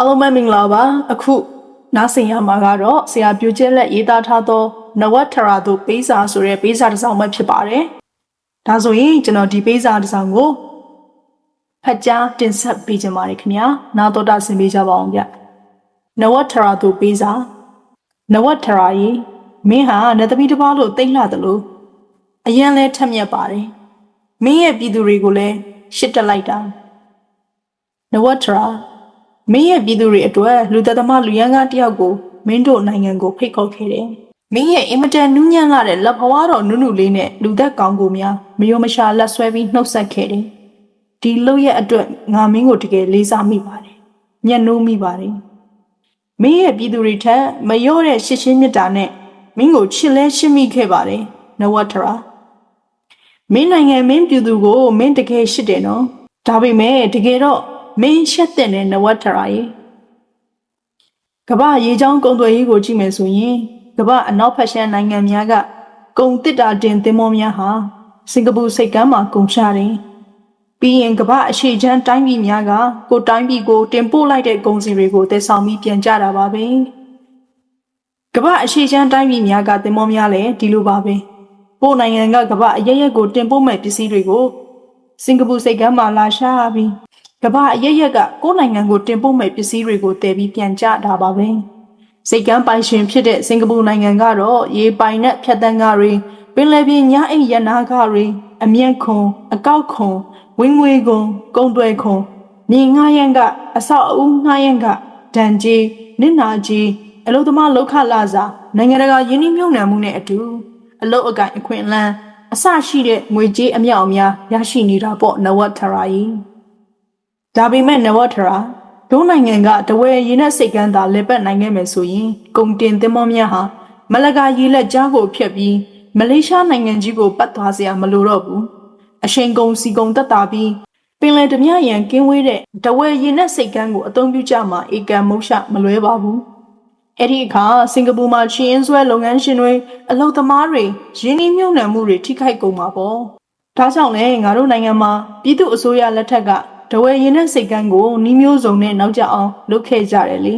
အားလုံးပဲမင်္ဂလာပါအခုနားဆင်ရမှာကတော့ဆရာပြိုကျက်လက်ရေးသားထားသောနဝထရာတို့ပေးစာဆိုတဲ့ပေးစာတစ်စောင်ပဲဖြစ်ပါတယ်ဒါဆိုရင်ကျွန်တော်ဒီပေးစာတစ်စောင်ကိုဖတ်ကြားတင်ဆက်ပေးခြင်းပါတယ်ခင်ဗျာနားတော်တာဆင်ပေးကြပါအောင်ဗျနဝထရာတို့ပေးစာနဝထရာကြီးမင်းဟာနတ်သမီးတစ်ပါးလို့တိတ်လှတယ်လို့အရန်လဲထက်မြက်ပါတယ်မင်းရဲ့ပြည်သူတွေကိုလည်းရှစ်တက်လိုက်တာနဝထရာ မင်းရဲ့ပြည်သူတွေအတွက်လူသက်သမားလူရန်ကားတယောက်ကိုမင်းတို့နိုင်ငံကိုဖိတ်ခေါ်ခဲ့တယ်။မင်းရဲ့အင်မတန်နူးညံ့လာတဲ့လက်ဘဝတော်နုနုလေးနဲ့လူသက်ကောင်ကိုများမယိုမရှာလက်ဆွဲပြီးနှုတ်ဆက်ခဲ့တယ်။ဒီလို့ရဲ့အတွက်ငါမင်းကိုတကယ်လေးစားမိပါတယ်။ညှက်နိုးမိပါတယ်။မင်းရဲ့ပြည်သူတွေထက်မလျော့တဲ့ရှစ်ချင်းမြတ်တာနဲ့မင်းကိုချစ်လဲရှစ်မိခဲ့ပါတယ်။နဝထရာမင်းနိုင်ငံမင်းပြည်သူကိုမင်းတကယ်ရှစ်တယ်နော်။ဒါပေမဲ့တကယ်တော့ မင်းရှက်တဲ့နဝထရာရဲ့ကမ္ဘာရေချောင်းကုံသွယ်ရေးကိုကြည့်မယ်ဆိုရင်ကမ္ဘာအနောက်ဖက်ရှန်နိုင်ငံများကကုံတစ်တာတင်သင်္ဘောများဟာစင်ကာပူစိတ်ကမ်းမှာကုန်ချတယ်။ပြီးရင်ကမ္ဘာအရှိချမ်းတိုင်းပြည်များကကိုတိုင်းပြည်ကိုတင်ပို့လိုက်တဲ့ကုန်စည်တွေကိုတည်ဆောင်ပြီးပြန်ကြတာပါပဲ။ကမ္ဘာအရှိချမ်းတိုင်းပြည်များကသင်္ဘောများလည်းဒီလိုပါပဲ။ပို့နိုင်ငံကကမ္ဘာအရရက်ကိုတင်ပို့မဲ့ပစ္စည်းတွေကိုစင်ကာပူစိတ်ကမ်းမှာလာရှာပြီး ကမ္ဘာအရရက်ကကိုယ်နိုင်ငံကိုတင်ပို့မဲ့ပစ္စည်းတွေကိုတည်ပြီးပြန်ကြတာပါပဲစိတ်ကမ်းပိုင်ရှင်ဖြစ်တဲ့စင်ကာပူနိုင်ငံကတော့ရေပိုင်နဲ့ဖြတ်တန်းကားတွေပင်လယ်ပြင်ညအိမ်ရနာကားတွေအမျက်ခွန်အကောက်ခွန်ဝင်းငွေခွန်ကုံတွယ်ခွန်မြေငှားရမ်းကအဆောက်အဦငှားရမ်းကဒဏ်ကြီးနစ်နာကြီးအလုသမားလောက်ခလာစာနိုင်ငံတကာယင်းနှိမ့်မြုံနှံမှုနဲ့အတူအလုတ်အကင်အခွင့်အလန်းအစရှိတဲ့ငွေကြေးအမြောက်အများရရှိနေတာပေါ့နဝတ်ထရာကြီး ဒါပေမဲ့နဝထရာဒုနိုင်ငံကတဝဲရေနက်စိတ်ကမ်းသာလက်ပတ်နိုင်ခဲ့မယ်ဆိုရင်ကုန်တင်သင်္ဘောများဟာမလကာရေလက်ကြားကိုဖျက်ပြီးမလေးရှားနိုင်ငံကြီးကိုပတ်သွားစရာမလိုတော့ဘူးအရှိန်ကုန်စီကုန်တက်တာပြီးပင်လယ်ဓမြရန်ကင်းဝေးတဲ့တဝဲရေနက်စိတ်ကမ်းကိုအသုံးပြုကြမှာဧကံမုတ်ရှမလွဲပါဘူးအဲ့ဒီအခါစင်ကာပူမှာချင်းရင်ဆွဲလုပ်ငန်းရှင်တွေအလုပ်သမားတွေရင်းနှီးမြှုပ်နှံမှုတွေထိခိုက်ကုန်မှာပေါ့ဒါကြောင့်လည်းငါတို့နိုင်ငံမှာပြည်သူအစိုးရလက်ထက်က တဝဲရင်နဲ့စိတ်ကန်းကိုနှီးမျိုးစုံနဲ့နောက်ကျအောင်လုပ်ခဲ့ကြတယ်လေ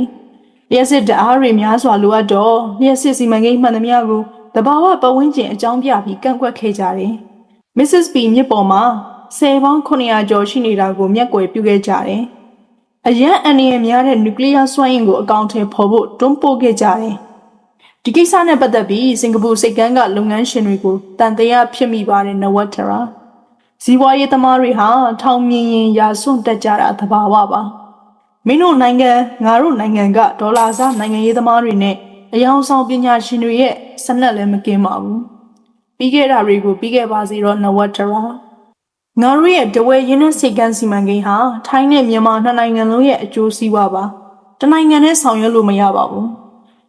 လျှက်စစ်တအားတွေများစွာလိုအပ်တော့လျှက်စစ်စီမံကိန်းမှန်သမျှကိုတဘာဝပတ်ဝန်းကျင်အကြောင်းပြပြီးကန့်ကွက်ခဲ့ကြတယ် Mrs. P မြစ်ပေါ်မှာဆယ်ပေါင်း900ကျော်ရှိနေတာကိုမျက်ကွယ်ပြုခဲ့ကြတယ်အရန်အန္တရာယ်များတဲ့နျူကလ িয়ার စွမ်းအင်ကိုအကောင့်ထဲပေါ်ဖို့တွန်းပို့ခဲ့ကြတယ်ဒီကိစ္စနဲ့ပတ်သက်ပြီးစင်ကာပူစိတ်ကမ်းကလုပ်ငန်းရှင်တွေကိုတန်တရားဖြစ်မိပါတယ်နဝတ်ထရာ ဇီဝရေးသမားတွေဟာထောင်မြင်ရင်ရာစွန့်တက်ကြတာသဘာဝပါမင်းတို့နိုင်ငံငါတို့နိုင်ငံကဒေါ်လာစားနိုင်ငံရေးသမားတွေနဲ့အယောင်ဆောင်ပညာရှင်တွေရဲ့စနက်လည်းမကင်းပါဘူးပြီးခဲ့တာတွေကိုပြီးခဲ့ပါစေတော့နဝတ်တရာငါတို့ရဲ့တဝဲရင်းနဲ့စိတ်ကန်းစီမံကိန်းဟာထိုင်းနဲ့မြန်မာနှစ်နိုင်ငံလုံးရဲ့အကျိုးစီးပွားပါတနိုင်ငံနဲ့ဆောင်ရွက်လို့မရပါဘူး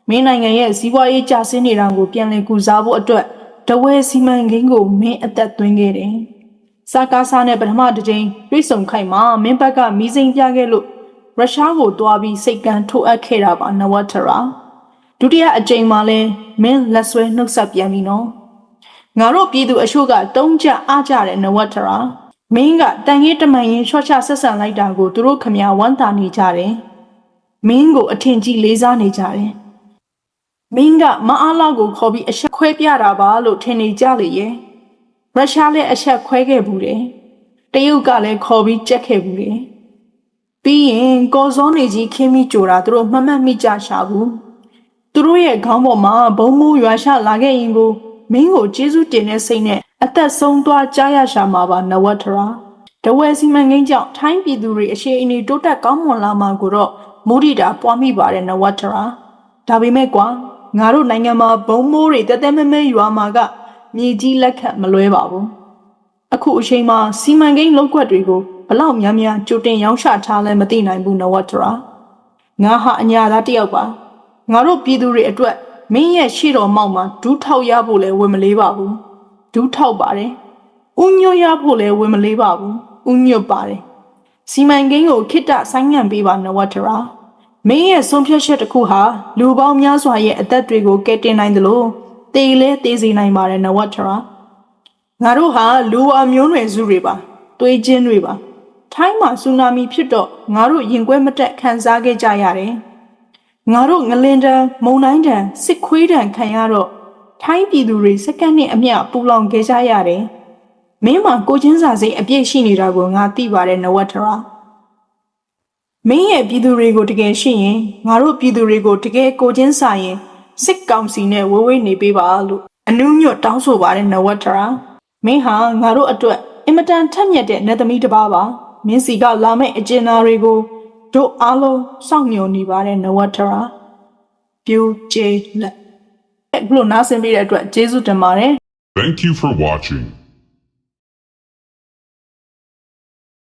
မင်းနိုင်ငံရဲ့ဇီဝရေးကျဆင်းနေတာကိုပြန်လည်ကုစားဖို့အတွက်တဝဲစီမံကိန်းကိုမင်းအသက်သွင်းခဲ့တယ် စာကားစားနဲ့ပထမတစ်ကြိမ်တွေ့ဆုံခိုက်မှာမင်းဘက်ကမီးစိမ်းပြခဲ့လို့ရုရှားကိုတွားပြီးစိတ်ကန်းထိုးအပ်ခဲ့တာပါနဝထရာဒုတိယအကြိမ်မှာလဲမင်းလက်ဆွဲနှုတ်ဆက်ပြန်ပြီနော်ငါတို့ပြည်သူအချို့ကတုံးကြအားကြတဲ့နဝထရာမင်းကတန်ကြီးတမန်ရင်ချော့ချဆက်ဆံလိုက်တာကိုသူတို့ခမညာဝမ်းသာနေကြတယ်မင်းကိုအထင်ကြီးလေးစားနေကြတယ်မင်းကမအားလောက်ကိုခေါ်ပြီးအဆက်ခွဲပြတာပါလို့ထင်နေကြလေရဲ့ ရုရှားလည်းအချက်ခွဲခဲ့ဘူးတယ်။တရုတ်ကလည်းခေါ်ပြီးကြက်ခဲ့ဘူးတယ်။ပြီးရင်ကော်စောနေကြီးခင်းမိကြတာသူတို့မှတ်မှတ်မိကြရှာဘူး။သူတို့ရဲ့ခေါင်းပေါ်မှာဘုံမိုးရွာရှလာခဲ့ရင်ကိုမင်းကိုကျေးဇူးတင်တဲ့စိတ်နဲ့အသက်ဆုံးသွားကြားရရှာမှာပါနဝထရာ။တဝဲစီမံကိန်းကြောင့်ထိုင်းပြည်သူတွေအရှိန်အနေတိုးတက်ကောင်းမွန်လာမှာကိုတော့မူရီတာပွားမိပါတယ်နဝထရာ။ဒါပေမဲ့ကွာငါတို့နိုင်ငံမှာဘုံမိုးတွေတဲတဲမဲမဲရွာမှာက မြေကြီးလက်ခတ်မလွဲပါဘူးအခုအချိန်မှာစီမံကိန်းလောက်ွက်တွေကိုဘလောက်များများကြိုတင်ရောင်းချထားလဲမသိနိုင်ဘူးနဝတရာငါဟာအညာသားတစ်ယောက်ပါငါတို့ပြည်သူတွေအတွက်မင်းရဲ့ရှေ့တော်မောက်မှာဒူးထောက်ရဖို့လဲဝင်မလေးပါဘူးဒူးထောက်ပါတယ်ဥညွတ်ရဖို့လဲဝင်မလေးပါဘူးဥညွတ်ပါတယ်စီမံကိန်းကိုခိတ္တဆိုင်းငံ့ပေးပါနဝတရာမင်းရဲ့ဆုံးဖြတ်ချက်တစ်ခုဟာလူပေါင်းများစွာရဲ့အသက်တွေကိုကယ်တင်နိုင်တယ်လို့ တေလဲတေးစီနိုင်ပါတယ်နဝထရာငါတို့ဟာလူဝါမျိုးနွယ်စုတွေပါတွေးချင်းတွေပါထိုင်းမှာဆူနာမီဖြစ်တော့ငါတို့ရင်ကွဲမတက်ခံစားခဲ့ကြရတယ်ငါတို့ငလင်တန်မုံတိုင်းတန်စစ်ခွေးတန်ခံရတော့ထိုင်းပြည်သူတွေစက္ကန့်နဲ့အမျှပူလောင်ခဲ့ကြရတယ်မင်းမှာကိုချင်းစာစိတ်အပြည့်ရှိနေတာကိုငါသိပါတယ်နဝထရာမင်းရဲ့ပြည်သူတွေကိုတကယ်ရှိရင်ငါတို့ပြည်သူတွေကိုတကယ်ကိုချင်းစာရင် စစ်ကောင်စီနဲ့ဝေးဝေးနေပေးပါလို့အနုညွတ်တောင်းဆိုပါတယ်နဝထရာမင်းဟာငါတို့အတွက်အင်မတန်ထက်မြက်တဲ့နေသမီးတစ်ပါးပါမင်းစီကလာမယ့်အကျဉ်းသားတွေကိုတို့အားလုံးစောင့်မျှော်နေပါတယ်နဝထရာပြူကျေလက်ဘလို့နားဆင်ပေးတဲ့အတွက်ကျေးဇူးတင်ပါတယ် Thank you for watching.